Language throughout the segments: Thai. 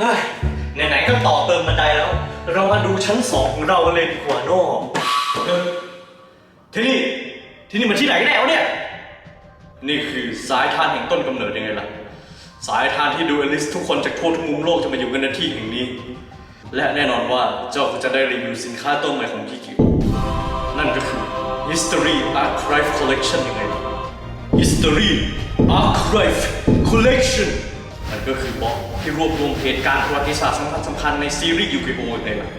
เฮ้ยไหนๆก็ต่อเติมบันไดแล้ว เรามาดูชั้นสองของเรากันเลยดีกว่าเนอะเออที่นี่ ที่นี่มันที่ไหนกันแน่วะเนี่ย นี่คือสายทานแห่งต้นกำเนิดยังไงล่ะ สายทานที่ดูเอลิสทุกคนจากทั่วทุกมุมโลกจะมาอยู่กันในที่แห่งนี้ และแน่นอนว่าเจ้าก็จะได้รีวิวสินค้าต้นใหม่ของกิกิโอนั่นก็คือ History Archive Collection ยังไงล่ะ History Archive Collection นั่นก็คือบล็อกที่รวบรวมเหตุการณ์ประวัติศาสตร์สำคัญสำคัญในซีรีส์ยูกิโอยังไงล่ะ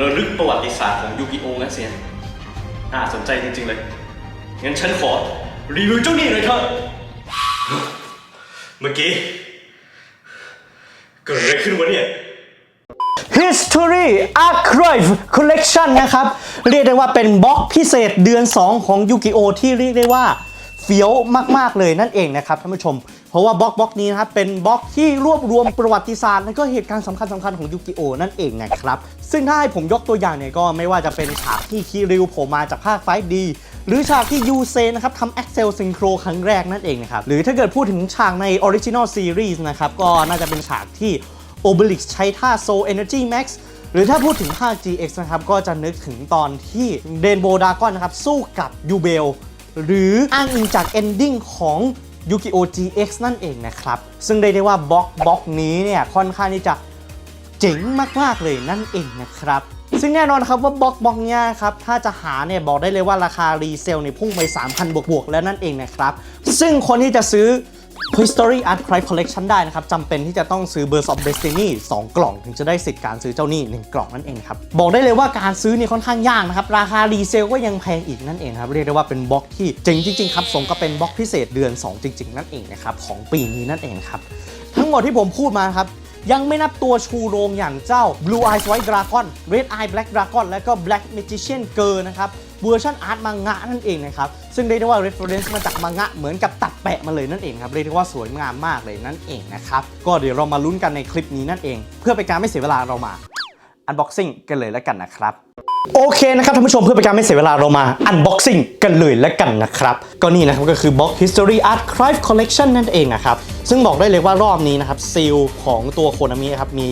ระลึกประวัติศาสตร์ของยูกิโองั้นเสียน่าสนใจจริง ๆ เลย งั้นฉันขอรีวิวเจ้านี่หน่อยเถอะเมื่อกี้ เกิดอะไรขึ้นวะเนี่ย History Archive Collection นะครับ เรียกได้ว่าเป็นบล็อกพิเศษเดือน 2 ของยูกิโอที่เรียกได้ว่า เฟี้ยวมาก ๆ เลยนั่นเองนะครับท่านผู้ชม เพราะว่าบล็อกบล็อกนี้นะครับเป็นบล็อกที่รวบรวมประวัติศาสตร์และก็เหตุการณ์สำคัญสำคัญของยูกิโอนั่นเองนะครับ ซึ่งถ้าให้ผมยกตัวอย่างเนี่ยก็ไม่ว่าจะเป็นฉากที่คิริวโผล่มาจากภาค 5D หรือฉากที่ยูเซนะครับทำ Excel Synchro ครั้งแรกนั่นเองนะครับ หรือถ้าเกิดพูดถึงฉากใน Original Series นะครับ ก็น่าจะเป็นฉากที่ Obelix ใช้ท่า Soul Energy Max หรือถ้าพูดถึงภาค GX นะครับ ก็จะนึกถึงตอนที่เดนโบดากอนนะครับ สู้กับยูเบล หรืออ้างอิงจาก ending ของ Yu-Gi-Oh! GX นั่นเองนะครับ ซึ่งได้ได้ว่าบล็อกบล็อกนี้เนี่ยค่อนข้างที่จะเจ๋งมากๆเลยนั่นเองนะครับ ซึ่งแน่นอนครับว่าบล็อกบล็อกเนี้ยครับถ้าจะหาเนี่ยบอกได้เลยว่าราคารีเซลเนี่ยพุ่งไป 3,000 บวกๆ แล้วนั่นเองนะครับ ซึ่งคนที่จะซื้อ History Archive Collection ได้นะครับจำเป็นที่จะต้องซื้อ Burst of Destiny 2 กล่อง ถึงจะได้สิทธิ์การซื้อเจ้านี้1กล่องนั่นเองครับ บอกได้เลยว่าการซื้อนี่ค่อนข้างยากนะครับ ราคารีเซลก็ยังแพงอีกนั่นเองครับ เรียกได้ว่าเป็นบล็อกที่เจ๋งจริงๆครับสมกับเป็นบล็อกพิเศษเดือน 2 จริง ๆ นั่นเองนะครับของปีนี้นั่นเองครับทั้งหมดที่ผมพูดมาครับยังไม่นับตัวชูโรงอย่างเจ้า Blue Eyes White Dragon Red Eye Black Dragon และก็ Black Magician Girl นะครับ เวอร์ชันอาร์ตมังงะนั่นเองนะครับ ซึ่งเรียกได้ว่า reference มาจากมังงะเหมือนกับตัดแปะมาเลยนั่นเองครับเรียกได้ว่าสวยงามมากเลยนั่นเองนะครับก็เดี๋ยวเรามาลุ้นกันในคลิปนี้นั่นเอง เพื่อเป็นการไม่เสียเวลาเรามา unboxing กันเลยแล้วกันนะครับโอเคนะครับท่านผู้ชมเพื่อเป็นการไม่เสียเวลาเรามา unboxing กันเลยแล้วกันนะครับ ก็นี่นะครับก็คือ box history archive collection นั่นเองนะครับ ซึ่งบอกได้เลยว่ารอบนี้นะครับซีลของตัวโคนามิครับมี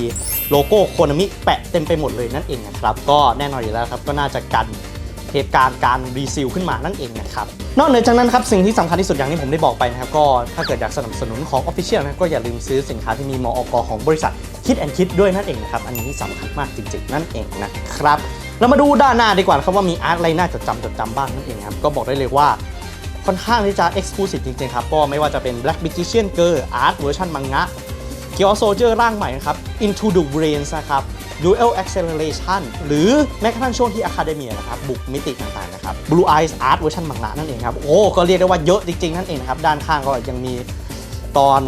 โลโก้โคนามิแปะเต็มไปหมดเลยนั่นเองนะครับ ก็แน่นอนอยู่แล้วครับ ก็น่าจะกัน เหตุการณ์การรีซีลขึ้นมานั่นเองนะครับ นอกเหนือจากนั้นครับสิ่งที่สำคัญที่สุดอย่างที่ผมได้บอกไปนะครับก็ถ้าเกิดอยากสนับสนุนของ Official นะก็อย่าลืมซื้อสินค้าที่มีมออกของบริษัทคิดแอนคิดด้วยนั่นเองนะครับอันนี้สำคัญมากจริงๆ นั่นเองนะครับเรามาดูด้านหน้าดีกว่าครับว่ามีอาร์ตอะไรน่าจดจำจดจำบ้างนั่นเองครับก็บอกได้เลยว่าค่อนข้างที่จะ Exclusive จริงๆครับก็ไม่ว่าจะเป็น Black Magician Girl อาร์ตเวอร์ชันมังงะเกียวโซเจอร์ร่างใหม่นะครับ Into the Brains นะครับ Dual Acceleration หรือแม้กระทั่งช่วงที่ Academia นะครับ บุกมิติต่างๆนะครับ Blue Eyes Art เวอร์ชันมังงะนั่นเองครับ โอ้ก็เรียกได้ว่าเยอะจริงๆ นั่นเองนะครับ ด้านข้างก็ยังมีตอน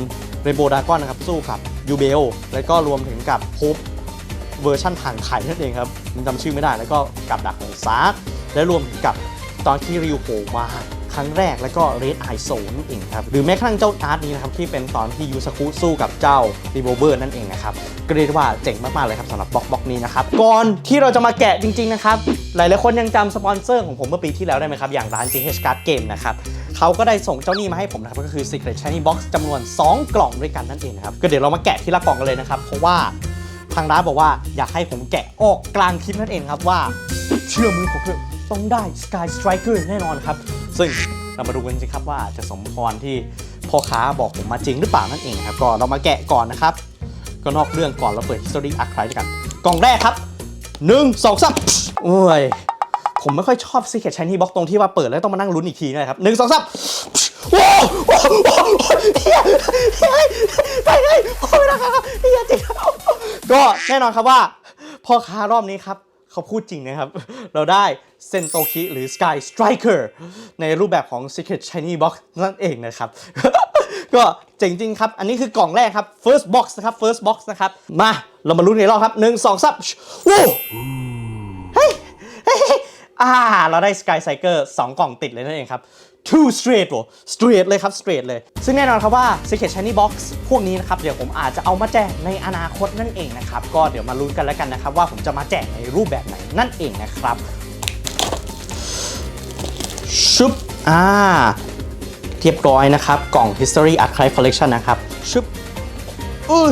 เรโบดากอนนะครับ สู้กับยูเบลแล้วก็รวมถึงกับโฮปเวอร์ชันทางไข่นั่นเองครับจำชื่อไม่ได้แล้วก็กับดักของซาร์และรวมถึงกับตอนที่ริวโผล่มา ครั้งแรกแล้วก็เรดไอโซนั่นเองครับหรือแม้กระทั่งเจ้าอาร์ตนี้นะครับที่เป็นตอนที่ยูสคุสู้กับเจ้ารีโวเวอร์นั่นเองนะครับก็เรียกว่าเจ๋งมากๆเลยครับสำหรับบล็อกบล็อกนี้นะครับก่อนที่เราจะมาแกะจริงๆนะครับหลายๆคนยังจำสปอนเซอร์ของผมเมื่อปีที่แล้วได้ไหมครับอย่างร้าน GH Card Game นะครับเขาก็ได้ส่งเจ้านี่มาให้ผมนะครับก็คือ Secret Shiny Box จำนวน 2 กล่องด้วยกันนั่นเองนะครับก็เดี๋ยวเรามาแกะทีละกล่องกันเลยนะครับเพราะว่าทางร้านบอกว่าอยากให้ผมแกะออกกลางคลิปนั่นเองครับว่า เชื่อมือผมเถอะต้องได้ Sky Striker แน่นอนครับ ซึ่งเรามาดูกันสิครับว่าจะสมพรที่พ่อค้าบอกผมมาจริงหรือเปล่านั่นเองครับก็เรามาแกะก่อนนะครับ ก็นอกเรื่องก่อนเราเปิด History Archive ด้วยกัน กล่องแรกครับ1 2 3โอ้ย ผมไม่ค่อยชอบ Secret Shiny Box ตรงที่ว่าเปิดแล้วต้องมานั่งลุ้นอีกทีนะครับหนึ่งสองสามโอ้โหโอ้โหเฮียเฮียไปเลยโอ้ยนะครับเฮียจริงก็แน่นอนครับว่าพ่อค้ารอบนี้ครับ เขาพูดจริงนะครับ เราได้เซนโตคิหรือ Sky Striker ในรูปแบบของ Secret Shiny Box นั่นเองนะครับ ก็เจ๋งจริงครับ อันนี้คือกล่องแรกครับ first box นะครับ first box นะครับ มาเรามาลุ้นในรอบครับหนึ่งสองสามโอ้เฮ้ยเฮ้ยเฮ้ยอ่า เราได้ Sky Striker 2 กล่องติดเลยนั่นเองครับ two straight โว้ straight เลยครับ straight เลย ซึ่งแน่นอนครับว่า Secret Shiny Box พวกนี้นะครับ เดี๋ยวผมอาจจะเอามาแจกในอนาคตนั่นเองนะครับ ก็เดี๋ยวมาลุ้นกันแล้วกันนะครับ ว่าผมจะมาแจกในรูปแบบไหนนั่นเองนะครับ ชุบ อ่า เรียบร้อยนะครับ กล่อง History Archive Collection นะครับ ชุบอือ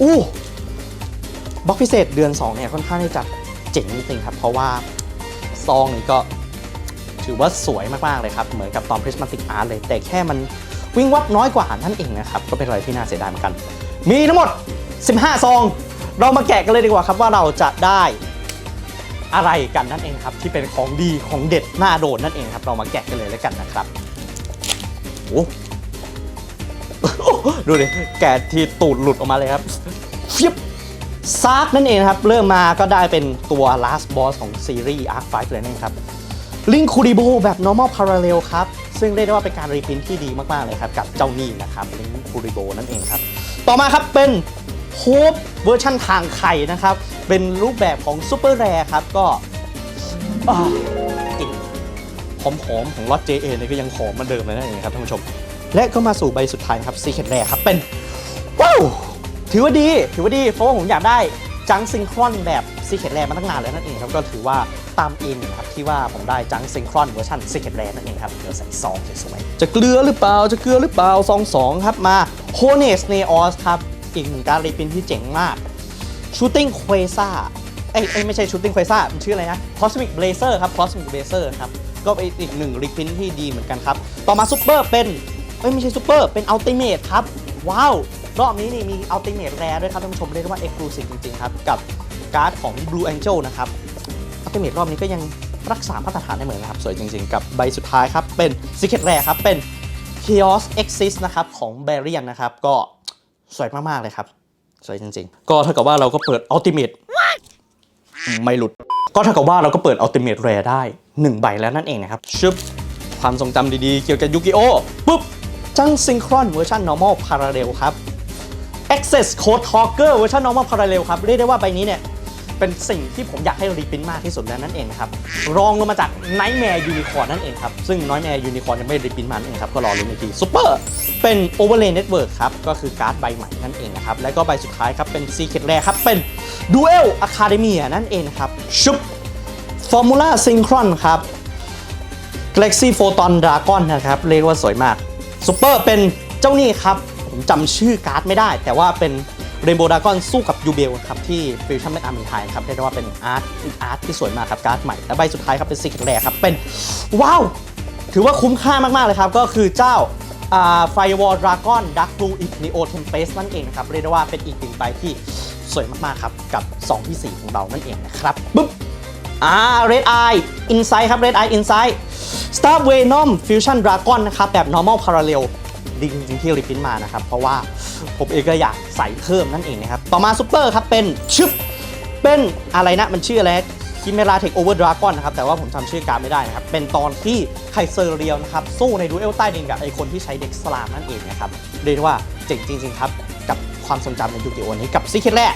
อู้บล็อกพิเศษเดือน 2 เนี่ย ค่อนข้างที่จะเจ๋งจริงครับ เพราะว่าซองนี่ก็ ถือว่าสวยมากๆเลยครับ เหมือนกับตอน Prismatic Art เลย แต่แค่มันวิ่งวับน้อยกว่านั่นเองนะครับ ก็เป็นอะไรที่น่าเสียดายเหมือนกัน มีทั้งหมด 15 ซอง เรามาแกะกันเลยดีกว่าครับว่าเราจะได้อะไรกันนั่นเองครับ ที่เป็นของดีของเด็ดหน้าโดนนั่นเองครับ เรามาแกะกันเลยแล้วกันนะครับโอ้ดูดิแกะทีตูดหลุดออกมาเลยครับฟิบซาร์กนั่นเองครับ เริ่มมาก็ได้เป็นตัว last boss ของซีรีส์ Arc 5เลยนั่นเองครับ ลิงคูดิโบแบบ normal parallel ครับ ซึ่งเรียกได้ว่าเป็นการรีพินที่ดีมากๆเลยครับ กับเจ้านี่นะครับลิงคูดิโบนั่นเองครับ ต่อมาครับเป็นโฮปเวอร์ชันทางไข่นะครับ เป็นรูปแบบของซูเปอร์แรครับ ก็กลิ่นหอมๆ ของรอด JA เนี่ยก็ยังหอมเหมือนเดิมเลยนั่นเองครับท่านผู้ชม และก็มาสู่ใบสุดท้ายครับซีเค t แรครับเป็นว้าวถือว่าดีถือว่าดีเพราะว่าผมอยากได้จังซิงครอนแบบ ซีเค t แรมาตั้งนานแล้วนั่นเองครับก็ถือว่าตามอินครับที่ว่าผมได้จังซิงครอนเวอร์ชันซีเค t แรนั่นเองครับเดี๋ยวใส่ซองสวยๆจะเกลือหรือเปล่าจะเกลือหรือเปล่าซองสองครับมาโ o เนสเนออสครับอีกหนึ่งการรีพินที่เจ๋งมากชูตติ้งเควซ่าเอ้ยไม่ใช่ชูตติ้งเควซ่ามันชื่ออะไรนะ Cosmic Blazer ครับ Cosmic Blazer ครับก็เป็นอีกหนึ่งรีพินที่ดีเหมือนกันครับต่อมาซูเปอร์เป็นเอ้ยไม่ใช่ซูเปอร์เป็นอัลติเม e ครับว้าวรอบนี้นี่มีอัลติเม e แรด้วยครับท่านผู้ชมเรียกว่าเอ็กซ์คลูซีฟจริงๆครับ กับ การ์ดของ Blue Angel นะครับอัลติเม e รอบนี้ก็ยังรักษามาตรฐานได้เหมือนนะครับ สวยจริงๆ กับใบสุดท้ายครับ เป็น Secret Rare ครับ เป็น Chaos Exist นะครับ ของ b a r i a n นะครับ ก็สวยมาก ๆ เลยครับ สวยจริงๆ ก็เท่ากับว่าเราก็เปิด Ultimate ไม่หลุด ก็เท่ากับว่าเราก็เปิด Ultimate Rare ได้ 1 ใบแล้วนั่นเองนะครับ ชึบ ความทรงจำดีๆ เกี่ยวกับยูกิโอปุ๊บ จังซิงครอนเวอร์ชัน normal parallel ครับ Access Code Talker เวอร์ชัน normal parallel ครับ เรียกได้ว่าใบนี้เนี่ย เป็นสิ่งที่ผมอยากให้รีพินมากที่สุดแล้วนั่นเองนะครับ รองลงมาจาก Nightmare Unicorn นั่นเองครับ ซึ่ง Nightmare Unicorn ยังไม่รีพินมานั่นเองครับ ก็รอลุ้นอีกที Super เป็น Overlay Network ครับ ก็คือการ์ดใบใหม่นั่นเองนะครับ และก็ใบสุดท้ายครับเป็น Secret Rare ครับ เป็น Duel Academia นั่นเองนะครับ ชุบ Formula Synchron ครับ Galaxy Photon Dragon นะครับ เรียกว่าสวยมาก Super เป็นเจ้านี่ครับ ผมจำชื่อการ์ดไม่ได้ แต่ว่าเป็น Rainbow Dragon สู้กับยูเบลครับที่ฟิวชั่นเป็นอาร์มินไทยครับเรียกได้ว่าเป็นอาร์ตอาร์ตที่สวยมากครับการ์ดใหม่ และใบสุดท้ายครับเป็น Secret Rare ครับเป็น ว้าว ถือว่าคุ้มค่ามาก ๆ เลยครับ ก็คือเจ้าอ่า Firewall Dragon Dark Blue Neo Tempest นั่นเองนะครับ เรียกได้ว่าเป็นอีกหนึ่งใบที่สวยมาก ๆ ครับ กับ 2 ที่ 4 ของเรานั่นเองนะครับปึ๊บอ่า Red Eye Insight ครับ Red Eye Insight Star Venom Fusion Dragon นะครับแบบ normal parallel ดีจริงๆที่รีพินมานะครับ เพราะว่าผมเองก็อยากใส่เพิ่มนั่นเองนะครับ ต่อมาซูเปอร์ครับเป็นชึบเป็นอะไรนะมันชื่ออะไรคิเมราเทคโอเวอร์ดราก้อนนะครับแต่ว่าผมจำชื่อการดไม่ได้นะครับ เป็นตอนที่ไคเซอร์เรียลนะครับสู้ในดูเอลใต้ดินกับไอคนที่ใช้เด็กสลามนั่นเองนะครับเรียกว่าเจ๋งจริงๆครับ กับความทรงจำในยูกิโอนี้กับซีเคทแรก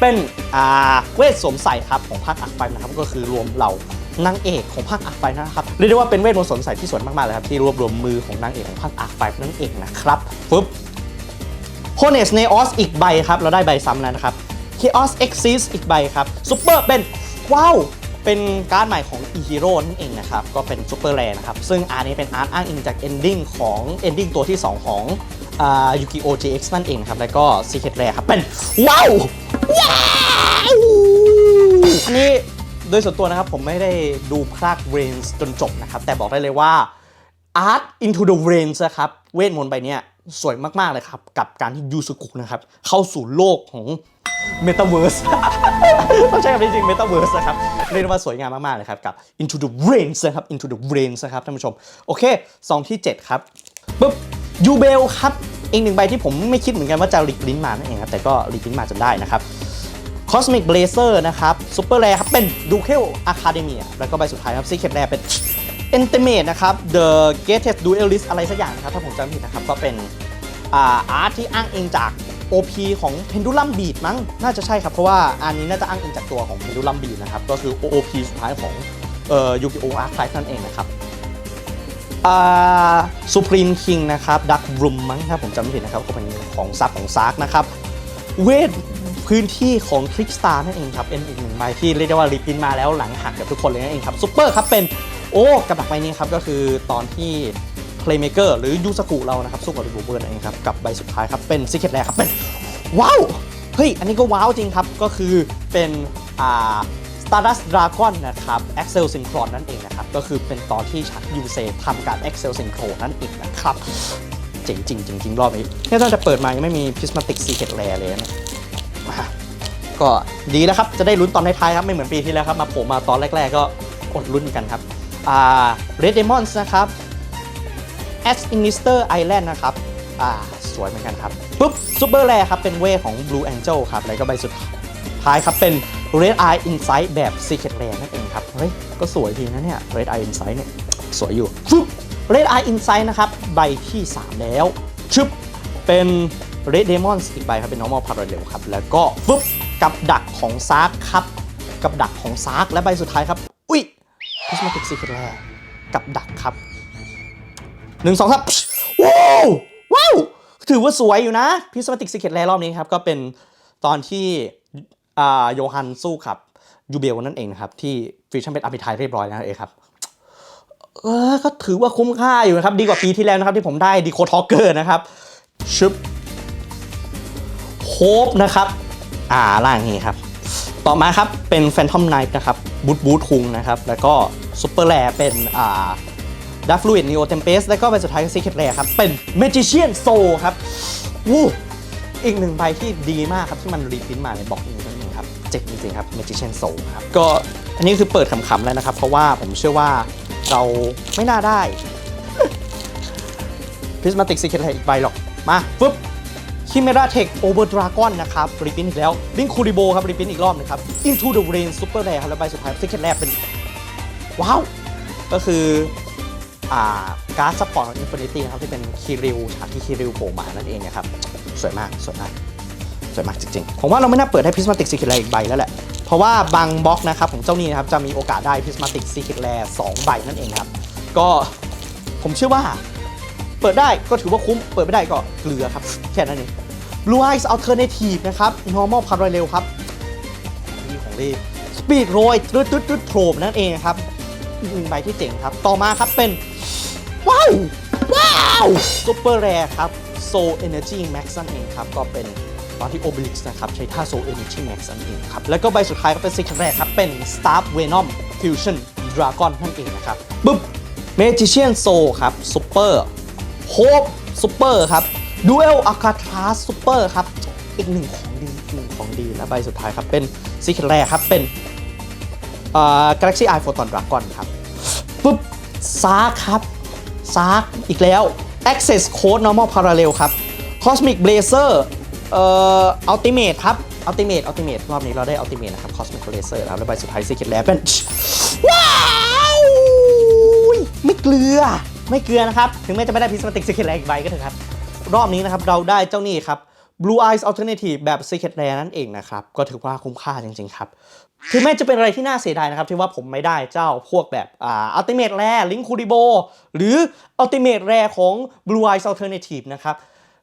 เป็นอาเวทสวมใส่ครับของภาคอักไฟนะครับก็คือรวมเหล่า นางเอกของภาคอักไฟนะครับเรียกได้ว่าเป็นเวทมนต์สวมใสที่สวยมากๆเลยครับที่รวบรวมมือของนางเอกของภาคอักไฟนั่นเองนะครับปึ๊บ h o n e s Neos อีกใบครับ เราได้ใบซ้ำแล้วนะครับ Chaos Exist อีกใบครับซูเปอร์เป็นว้าวเป็นการ์ดใหม่ของ e h e r o นั่นเองนะครับ ก็เป็นซูเปอร์แรนะครับ ซึ่งอาร์ตนี้เป็นอาร์ตอ้างอิงจาก Ending ของ Ending ตัวที่ 2 ของยูกิโอ GX นั่นเองครับ แล้วก็ Secret Rare ครับ เป็น ว้าว ว้าว อันนี้ โดยส่วนตัวนะครับผมไม่ได้ดูภาค Reigns จนจบนะครับ แต่บอกได้เลยว่า Art into the Reigns นะครับเวทมนต์ใบเนี้ยสวยมาก ๆ เลยครับ กับการที่ยูสุกุนะครับ เข้าสู่โลกของ Metaverse ต้องใช้คำนี้จริง Metaverse นะครับ เรียกว่าสวยงามมาก ๆ เลยครับ กับ Into the Reigns นะครับ Into the Reigns นะครับท่านผู้ชม โอเคซองที่ 7 ครับปุ๊บยูเบลครับ อีกหนึ่งใบที่ผมไม่คิดเหมือนกันว่าจะลิกลิ้นมานั่นเองครับ แต่ก็ลิกลิ้นมาจนได้นะครับ Cosmic Blazer นะครับ Super Rare ครับ เป็น Duel Academia แล้วก็ใบสุดท้ายครับ Secret Rare เป็น e n t e m a t e นะครับ The Greatest Duelist อะไรสักอย่างนะครับ ถ้าผมจำไม่ผิดนะครับ ก็เป็นอาร์ตที่อ้างอิงจาก OP ของ Pendulum Beat มั้ง น่าจะใช่ครับ เพราะว่าอันนี้น่าจะอ้างอิงจากตัวของ Pendulum Beat นะครับ ก็คือ OP สุดท้ายของเอ่อ Yu-Gi-Oh! Archive นั่นเองนะครับอ่า Supreme King นะครับ Dark Room มั้งถ้าผมจำไม่ผิดนะครับก็เป็นของซับของซากนะครับเวท พื้นที่ของทริกสตาร์นั่นเองครับเป็นอีกหนึ่งใบที่เรียกได้ว่ารีพินมาแล้วหลังหักกับทุกคนเลยนั่นเองครับซูเปอร์ครับเป็นโอ้กับดักใบนี้ครับก็คือตอนที่ Playmaker หรือยูสกุเรานะครับสู้กับรีบูเบอร์นั่นเองครับกับใบสุดท้ายครับเป็นซิกเก็ตแรครับเป็นว้าวเฮ้ยอันนี้ก็ว้าวจริงครับก็คือเป็นอ่า Stardust Dragon นะครับ Axel Synchron นั่นเองนะครับก็คือเป็นตอนที่ชักยูเซทำการ Axel Synchro นั่นเองนะครับเจ๋งจริงจริงรอบนี้เนี่ยตั้งแต่เปิดมายังไม่มี Prismatic Secret Rare เลยนะ ก็ดีแล้วครับ จะได้ลุ้นตอนท้ายๆครับ ไม่เหมือนปีที่แล้วครับ มาโผล่มาตอนแรก ๆ ก็อดลุ้นกันครับอ่า Red Demons นะครับ a s i n i s t e r Island นะครับอ่าสวยเหมือนกันครับปุ๊บซูเปอร์แรครับ เป็นเวของ Blue Angel ครับแล้วก็ใบสุดท้ายครับ เป็น Red Eye Insight แบบ Secret Rare นั่นเองครับ เฮ้ย ก็สวยดีนะเนี่ย Red Eye Insight เนี่ย สวยอยู่ฟึบ Red Eye Insight นะครับ ใบที่ 3 แล้ว ชึบ เป็น Red Demons อีกใบครับ เป็น Normal Parallel ครับ แล้วก็ฟึบกับดักของซาร์กครับ กับดักของซาร์กและใบสุดท้ายครับ อุ้ย Prismatic Secret Rare กับดักครับหนึ่งสองสามว้าวว้าวถือว่าสวยอยู่นะพิสมาติกซิเคตแรรอบนี้ครับ ก็เป็นตอนที่อ่าโยฮันสู้กับยูเบลนั่นเองนะครับ ที่ฟิชชั่นเป็นอาร์บิทายเรียบร้อยแล้วเองครับเออก็ถือว่าคุ้มค่าอยู่นะครับ ดีกว่าปีที่แล้วนะครับ ที่ผมได้ดีโคทอกเกอร์นะครับชึบ โฮปนะครับ อ่าล่างนี้ครับ ต่อมาครับเป็นแฟนทอมไนท์นะครับบูทบูทคุงนะครับ แล้วก็ซุปเปอร์แรเป็นอ่าดัฟลูอิดนีโอเทมเพสแล้วก็ใบสุดท้ายคือซีเคทแรครับ เป็นเมจิเชียนโซครับวู้อีกหนึ่งใบที่ดีมากครับที่มันรีพินมาในบล็อกนี้นั่นเองครับเจ๋งจริงๆครับเมจิเชียนโซครับ ก็อันนี้คือเปิดขำๆแล้วนะครับ เพราะว่าผมเชื่อว่าเราไม่น่าได้พิสมาติกซีเคทแรอีกใบหรอก มาฟึ๊บ คิเมราเทคโอเวอร์ดราก้อนนะครับรีพินอีกแล้วลิงคูริโบครับรีพินอีกรอบนะครับ Into the Rain Super Rare ครับแล้วใบสุดท้ายซีเคทแรเป็น ว้าว ก็คืออ่าการ์ดซัพพอร์ตของ Infinity นะครับที่เป็นคีริวฉากที่คีริวโผล่มานั่นเองนะครับ สวยมากสวยมากสวยมากจริงๆ ผมว่าเราไม่น่าเปิดให้ Prismatic Secret Rare อีกใบแล้วแหละ เพราะว่าบางบล็อกนะครับของเจ้านี้นะครับจะมีโอกาสได้ Prismatic Secret Rare 2ใบนั่นเองครับ ก็ผมเชื่อว่า เปิดได้ก็ถือว่าคุ้ม เปิดไม่ได้ก็เกลือครับ แค่นั้นเอง Blue Eyes Alternative นะครับ Normal Parallel ครับนี่ของดี Speed Roy ตึ๊ดตึ๊ดตึ๊ดโผล่นั่นเองครับอีกหนึ่งใบที่เจ๋งครับ ต่อมาครับเป็น ว้าว ว้าวซูเปอร์แรร์ครับ Soul Energy Max นั่นเองครับ ก็เป็นตอนที่ Obelix นะครับ ใช้ท่า Soul Energy Max นั่นเองครับ แล้วก็ใบสุดท้ายก็เป็น Secret Rare ครับ เป็น Star Venom Fusion Dragon นั่นเองนะครับ ปึ๊บ Magician Soul ครับ Super โฮปซูเปอร์ครับดูเอลอาคาทราสซูเปอร์ครับ อีกหนึ่งของดีหนึ่งของดี และใบสุดท้ายครับ เป็นซีเคทแรครับ เป็นอ่ากาแล็กซี่ไอโฟตอนดราก้อนครับปุ๊บซาร์ครับซาร์อีกแล้ว Access Code Normal Parallel ครับ Cosmic Blazer เอ่อ Ultimate ครับ Ultimate Ultimate รอบนี้เราได้ Ultimate นะครับ Cosmic Blazer ครับและใบสุดท้าย Secret ลเป็นว้าว ไม่เกลือ ไม่เกลือนะครับ ถึงแม้จะไม่ได้ Prismatic Secret Rare อีกใบก็เถอะครับ รอบนี้นะครับเราได้เจ้านี่ครับ Blue Eyes Alternative แบบ Secret Rare นั่นเองนะครับ ก็ถือว่าคุ้มค่าจริงๆครับ ถึงแม้จะเป็นอะไรที่น่าเสียดายนะครับ ที่ว่าผมไม่ได้เจ้าพวกแบบอ่า Ultimate Rare Link k u r i b o หรือ Ultimate Rare ของ Blue Eyes Alternative นะครับ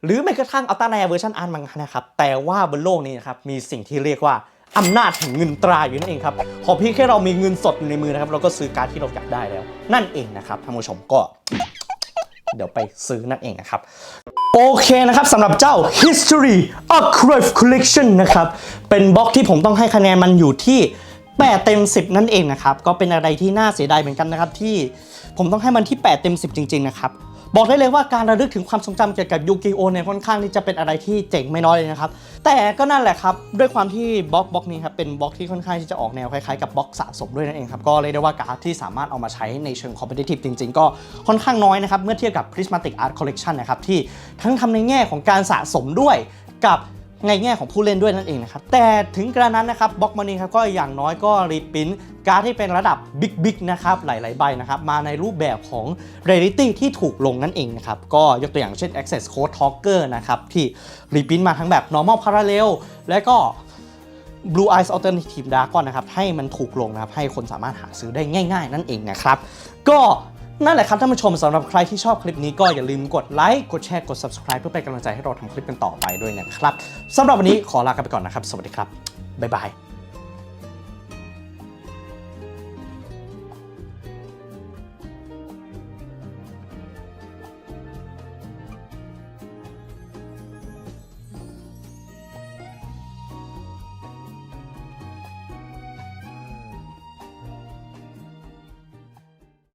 หรือแม้กระทั่ง Ultra Rare เวอร์ชันอันมังนะครับ แต่ว่าบนโลกนี้นะครับ มีสิ่งที่เรียกว่า อำนาจแห่งเงินตราอยู่นั่นเองครับขอเพียงแค่เรามีเงินสดอยู่ในมือนะครับเราก็ซื้อการดที่เราอยากได้แล้ว นั่นเองนะครับท่านผู้ชมก็ เดี๋ยวไปซื้อนั่นเองนะครับโอเคนะครับสำหรับเจ้า History Archive Collection นะครับเป็นบล็อกที่ผมต้องให้คะแนนมันอยู่ที่8เต็ม 10 นั่นเองนะครับก็เป็นอะไรที่น่าเสียดายเหมือนกันนะครับที่ผมต้องให้มันที่ 8 เต็ม 10 จริง ๆ นะครับ บอกได้เลยว่าการระลึกถึงความทรงจำเกี่ยวกับยูกิโอเนี่ยค่อนข้างที่จะเป็นอะไรที่เจ๋งไม่น้อยเลยนะครับ แต่ก็นั่นแหละครับ ด้วยความที่บล็อกบล็อกนี้ครับเป็นบล็อกที่ค่อนข้างที่จะออกแนวคล้ายๆกับบล็อกสะสมด้วยนั่นเองครับ ก็เลยได้ว่าการ์ดที่สามารถเอามาใช้ในเชิงคอมเพลติฟจริง ๆ ก็ค่อนข้างน้อยนะครับเมื่อเทียบกับ Prismatic Art Collection นะครับที่ทั้งทำในแง่ของการสะสมด้วยกับ ในแง่ของผู้เล่นด้วยนั่นเองนะครับ แต่ถึงกระนั้นนะครับบล็อกมันนี้ครับก็อย่างน้อยก็รีพินการ์ดที่เป็นระดับบิ๊กบิ๊กนะครับหลาย ๆ ใบนะครับมาในรูปแบบของ Rarity ที่ถูกลงนั่นเองนะครับก็ยกตัวอย่างเช่น Access Code Talker นะครับที่รีพินมาทั้งแบบ Normal Parallel และก็ Blue Eyes Alternative Dragon นะครับให้มันถูกลงนะครับให้คนสามารถหาซื้อได้ง่าย ๆ นั่นเองนะครับก็ นั่นแหละครับท่านผู้ชมสำหรับใครที่ชอบคลิปนี้ก็อย่าลืมกดไลค์กดแชร์กด subscribe เพื่อเป็นกำลังใจให้เราทำคลิปกันต่อไปด้วยนะครับสำหรับวันนี้ขอลากันไปก่อนนะครับ สวัสดีครับบ๊ายบาย